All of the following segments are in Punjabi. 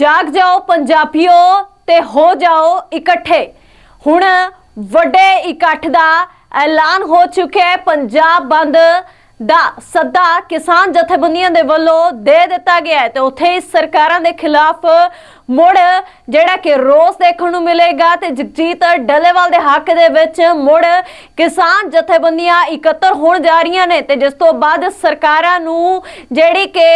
ਜਾਗ ਜਾਓ ਪੰਜਾਬੀਓ ਤੇ ਹੋ ਜਾਓ ਇਕੱਠੇ। ਹੁਣ ਵੱਡੇ ਇਕੱਠ ਦਾ ਐਲਾਨ ਹੋ ਚੁੱਕਿਆ ਹੈ। ਪੰਜਾਬ ਬੰਦ ਦਾ ਸੱਦਾ ਕਿਸਾਨ ਜਥੇਬੰਦੀਆਂ ਦੇ ਵੱਲੋਂ ਦੇ ਦਿੱਤਾ ਗਿਆ ਹੈ ਤੇ ਉੱਥੇ ਹੀ ਸਰਕਾਰਾਂ ਦੇ ਖਿਲਾਫ ਮੁੜ ਜਿਹੜਾ ਕਿ ਰੋਸ ਦੇਖਣ ਨੂੰ ਮਿਲੇਗਾ ਤੇ ਜਗਜੀਤ ਡੱਲੇਵਾਲ ਦੇ ਹੱਕ ਦੇ ਵਿੱਚ ਮੁੜ ਕਿਸਾਨ ਜਥੇਬੰਦੀਆਂ ਇਕੱਤਰ ਹੋਣ ਜਾ ਰਹੀਆਂ ਨੇ ਤੇ ਜਿਸ ਤੋਂ ਬਾਅਦ ਸਰਕਾਰਾਂ ਨੂੰ ਜਿਹੜੀ ਕਿ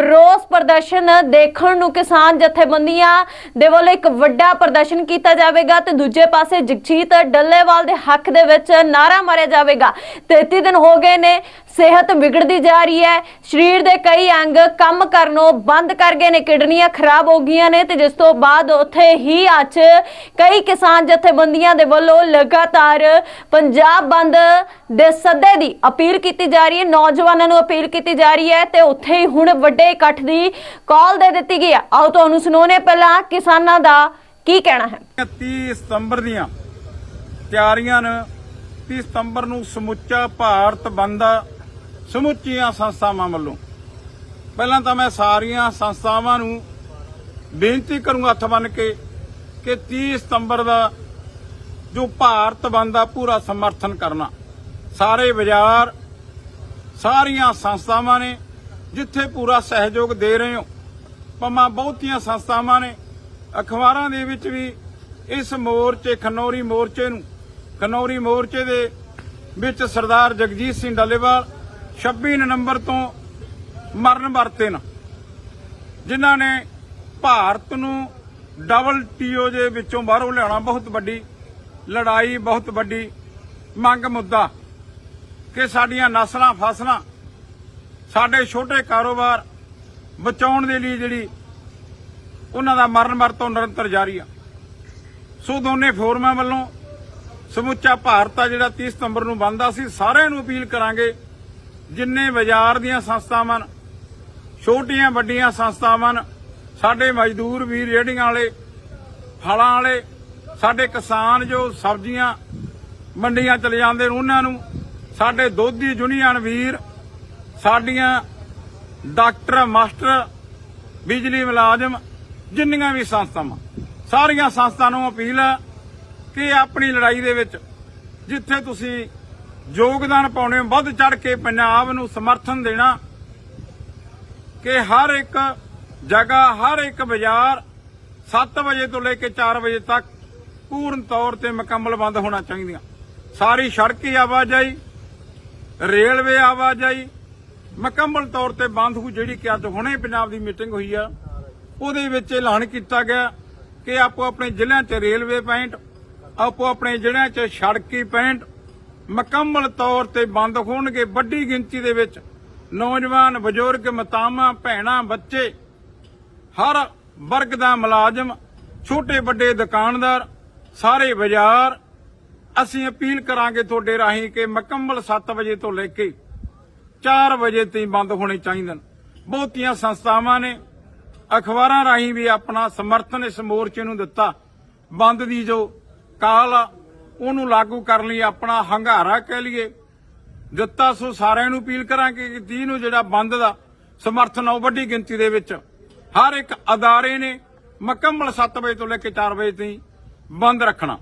ਰੋਸ ਪ੍ਰਦਰਸ਼ਨ ਦੇਖਣ ਨੂੰ ਕਿਸਾਨ ਜਥੇਬੰਦੀਆਂ ਦੇ ਵੱਲੋਂ ਇੱਕ ਵੱਡਾ ਪ੍ਰਦਰਸ਼ਨ ਕੀਤਾ ਜਾਵੇਗਾ ਤੇ ਦੂਜੇ ਪਾਸੇ ਜਗਜੀਤ ਡੱਲੇਵਾਲ ਦੇ ਹੱਕ ਦੇ ਵਿੱਚ ਨਾਰਾ ਮਾਰਿਆ ਜਾਵੇਗਾ। 33 ਦਿਨ ਹੋ ਗਏ ਨੇ, ਸਿਹਤ ਵਿਗੜਦੀ ਜਾ ਰਹੀ ਹੈ, ਸਰੀਰ ਦੇ ਕਈ ਅੰਗ ਕੰਮ ਕਰਨੋਂ ਬੰਦ ਕਰ ਗਏ ਨੇ, ਕਿਡਨੀਆਂ ਖਰਾਬ ਹੋ ਗਈਆਂ ਨੇ ਤੇ ਜਿਸ ਤੋਂ ਬਾਅਦ ਉੱਥੇ ਹੀ ਅੱਜ ਕਈ ਕਿਸਾਨ ਜਥੇਬੰਦੀਆਂ ਦੇ ਵੱਲੋਂ ਲਗਾਤਾਰ ਪੰਜਾਬ ਬੰਦ ਦੇ ਸੱਦੇ ਦੀ ਅਪੀਲ ਕੀਤੀ ਜਾ ਰਹੀ ਹੈ ਨੌਜਵਾਨਾਂ ਨੂੰ ਅਪੀਲ ਕੀਤੀ ਜਾ ਰਹੀ ਹੈ ਤੇ ਉੱਥੇ ਹੀ ਹੁਣ ਵੱਡੇ ਇਕੱਠ ਦੀ ਕਾਲ ਦੇ ਦਿੱਤੀ ਗਈ ਹੈ। ਆਓ ਤੁਹਾਨੂੰ ਸੁਣਾਉਣੇ ਪਹਿਲਾਂ ਕਿਸਾਨਾਂ ਦਾ ਕੀ ਕਹਿਣਾ ਹੈ। 30 ਸਤੰਬਰ ਦੀਆਂ ਤਿਆਰੀਆਂ ਨੇ 30 ਸਤੰਬਰ ਨੂੰ ਸਮੁੱਚਾ ਭਾਰਤ ਬੰਦ ਆ, ਸਮੁੱਚੀਆਂ ਸੰਸਥਾਵਾਂ ਵੱਲੋਂ। ਪਹਿਲਾਂ ਤਾਂ ਮੈਂ ਸਾਰੀਆਂ ਸੰਸਥਾਵਾਂ ਨੂੰ ਬੇਨਤੀ ਕਰੂੰਗਾ ਹੱਥ ਬੰਨ ਕੇ ਕਿ 30 ਸਤੰਬਰ ਦਾ ਜੋ ਭਾਰਤ ਬੰਦ ਦਾ ਪੂਰਾ ਸਮਰਥਨ ਕਰਨਾ, ਸਾਰੇ ਬਾਜ਼ਾਰ, ਸਾਰੀਆਂ ਸੰਸਥਾਵਾਂ ਨੇ ਜਿੱਥੇ ਪੂਰਾ ਸਹਿਯੋਗ ਦੇ ਰਹੇ ਹੋ ਪਮਾ ਬਹੁਤੀਆਂ ਸੰਸਥਾਵਾਂ ਨੇ, ਅਖਬਾਰਾਂ ਦੇ ਵਿੱਚ ਵੀ ਇਸ ਮੋਰਚੇ, ਖਨੌਰੀ ਮੋਰਚੇ ਨੂੰ, ਖਨੌਰੀ ਮੋਰਚੇ ਦੇ ਵਿੱਚ ਸਰਦਾਰ ਜਗਜੀਤ ਸਿੰਘ ਡੱਲੇਵਾਲ 26 ਨਵੰਬਰ ਤੋਂ ਮਰਨ ਵਰਤੇ ਨੇ, ਜਿਨ੍ਹਾਂ ਨੇ ਭਾਰਤ ਨੂੰ ਡਬਲ ਟੀਓ ਦੇ ਵਿੱਚੋਂ ਬਾਹਰੋਂ ਲਿਆਉਣਾ ਬਹੁਤ ਵੱਡੀ, ਲੜਾਈ ਬਹੁਤ ਵੱਡੀ, ਮੰਗ ਮੁੱਦਾ ਕਿ ਸਾਡੀਆਂ ਨਸਲਾਂ ਫਸਲਾਂ ਸਾਡੇ ਛੋਟੇ ਕਾਰੋਬਾਰ ਬਚਾਉਣ ਦੇ ਲਈ ਜਿਹੜੀ ਉਹਨਾਂ ਦਾ ਮਰਨ ਵਰਤੋਂ ਨਿਰੰਤਰ ਜਾਰੀ ਆ। ਸੋ ਦੋਨੇ ਫੋਰਮਾਂ ਵੱਲੋਂ ਸਮੁੱਚਾ ਭਾਰਤ ਆ ਜਿਹੜਾ 30 ਸਤੰਬਰ ਨੂੰ ਬੰਦਾ ਸੀ, ਸਾਰਿਆਂ ਨੂੰ ਅਪੀਲ ਕਰਾਂਗੇ ਜਿੰਨੇ ਬਾਜ਼ਾਰ ਦੀਆਂ ਸੰਸਥਾਵਾਂ ਛੋਟੀਆਂ ਵੱਡੀਆਂ ਸੰਸਥਾਵਾਂ ਸਾਡੇ ਮਜ਼ਦੂਰ ਵੀਰ ਰੇਹੜੀਆਂ ਵਾਲੇ ਫਲਾਂ ਵਾਲੇ ਸਾਡੇ ਕਿਸਾਨ ਜੋ ਸਬਜ਼ੀਆਂ ਮੰਡੀਆਂ ਚਲੇ ਜਾਂਦੇ ਨੇ ਉਹਨਾਂ ਨੂੰ ਸਾਡੇ ਦੋਧੀ ਯੂਨੀਅਨ ਵੀਰ ਸਾਡੀਆਂ ਡਾਕਟਰ ਮਾਸਟਰ ਬਿਜਲੀ ਮੁਲਾਜ਼ਮ ਜਿੰਨੀਆਂ ਵੀ ਸੰਸਥਾਵਾਂ ਸਾਰੀਆਂ ਸੰਸਥਾਵਾਂ ਨੂੰ ਅਪੀਲ ਹੈ ਕਿ ਆਪਣੀ ਲੜਾਈ ਦੇ ਵਿੱਚ ਜਿੱਥੇ ਤੁਸੀਂ ਯੋਗਦਾਨ ਪਾਉਣੇ ਹੋ, ਵੱਧ ਚੜ ਕੇ ਪੰਜਾਬ ਨੂੰ ਸਮਰਥਨ ਦੇਣਾ ਕਿ ਹਰ ਇੱਕ ਜਗ੍ਹਾ ਹਰ ਇੱਕ ਬਾਜ਼ਾਰ 7 ਵਜੇ ਤੋਂ ਲੈ ਕੇ 4 ਵਜੇ ਤੱਕ ਪੂਰਨ ਤੌਰ ਤੇ ਮੁਕੰਮਲ ਬੰਦ ਹੋਣਾ ਚਾਹੀਦੀਆਂ। ਸਾਰੀ ਸੜਕੀ ਆਵਾਜਾਈ, ਰੇਲਵੇ ਆਵਾਜਾਈ, ਮੁਕੰਮਲ ਤੌਰ ਤੇ ਬੰਦ ਹੋ ਜਿਹੜੀ ਕਿ ਅੱਜ ਹੁਣੇ ਪੰਜਾਬ ਦੀ ਮੀਟਿੰਗ ਹੋਈ ਆ। ਉਹਦੇ ਵਿੱਚ ਐਲਾਨ ਕੀਤਾ ਗਿਆ ਕਿ ਆਪੋ ਆਪਣੇ ਜ਼ਿਲ੍ਹਿਆਂ 'ਚ ਰੇਲਵੇ ਪੁਆਇੰਟ ਆਪੋ ਆਪਣੇ ਜ਼ਿਲ੍ਹਿਆਂ 'ਚ ਸੜਕੀ ਪੁਆਇੰਟ ਮੁਕੰਮਲ ਤੌਰ ਤੇ ਬੰਦ ਹੋਣਗੇ। ਵੱਡੀ ਗਿਣਤੀ ਦੇ ਵਿੱਚ ਨੌਜਵਾਨ, ਬਜ਼ੁਰਗ, ਮਤਾਵਾਂ, ਭੈਣਾਂ, ਬੱਚੇ ਹਰ ਵਰਗ ਦਾ ਮੁਲਾਜ਼ਮ, ਛੋਟੇ ਵੱਡੇ ਦੁਕਾਨਦਾਰ, ਸਾਰੇ ਬਾਜ਼ਾਰ, ਅਸੀਂ ਅਪੀਲ ਕਰਾਂਗੇ ਤੁਹਾਡੇ ਰਾਹੀਂ ਕਿ ਮੁਕੰਮਲ 7 ਵਜੇ ਤੋਂ ਲੈ ਕੇ 4 ਵਜੇ ਤਾਈਂ ਬੰਦ ਹੋਣੇ ਚਾਹੀਦੇ ਨੇ ਬਹੁਤੀਆਂ ਸੰਸਥਾਵਾਂ ਨੇ ਅਖਬਾਰਾਂ ਰਾਹੀਂ ਵੀ ਆਪਣਾ ਸਮਰਥਨ ਇਸ ਮੋਰਚੇ ਨੂੰ ਦਿੱਤਾ। ਬੰਦ ਦੀ ਜੋ ਕਾਲ ਆ, ਉਹਨੂੰ ਲਾਗੂ ਕਰਨ ਲਈ, ਆਪਣਾ ਹੰਗਾਰਾ ਕਹਿ ਲਈਏ। ਦਿੱਤਾ ਸੋ ਸਾਰਿਆਂ ਨੂੰ ਅਪੀਲ ਕਰਾਂਗੇ ਕਿ 30 ਨੂੰ ਜਿਹੜਾ ਬੰਦ ਦਾ ਸਮਰਥਨ ਆ, ਉਹ ਵੱਡੀ ਗਿਣਤੀ ਦੇ ਵਿੱਚ ਹਰ ਇੱਕ ਅਦਾਰੇ ਨੇ ਮੁਕੰਮਲ 7 ਵਜੇ ਤੋਂ ਲੈ ਕੇ 4 ਵਜੇ ਤਾਈਂ ਬੰਦ ਰੱਖਣਾ।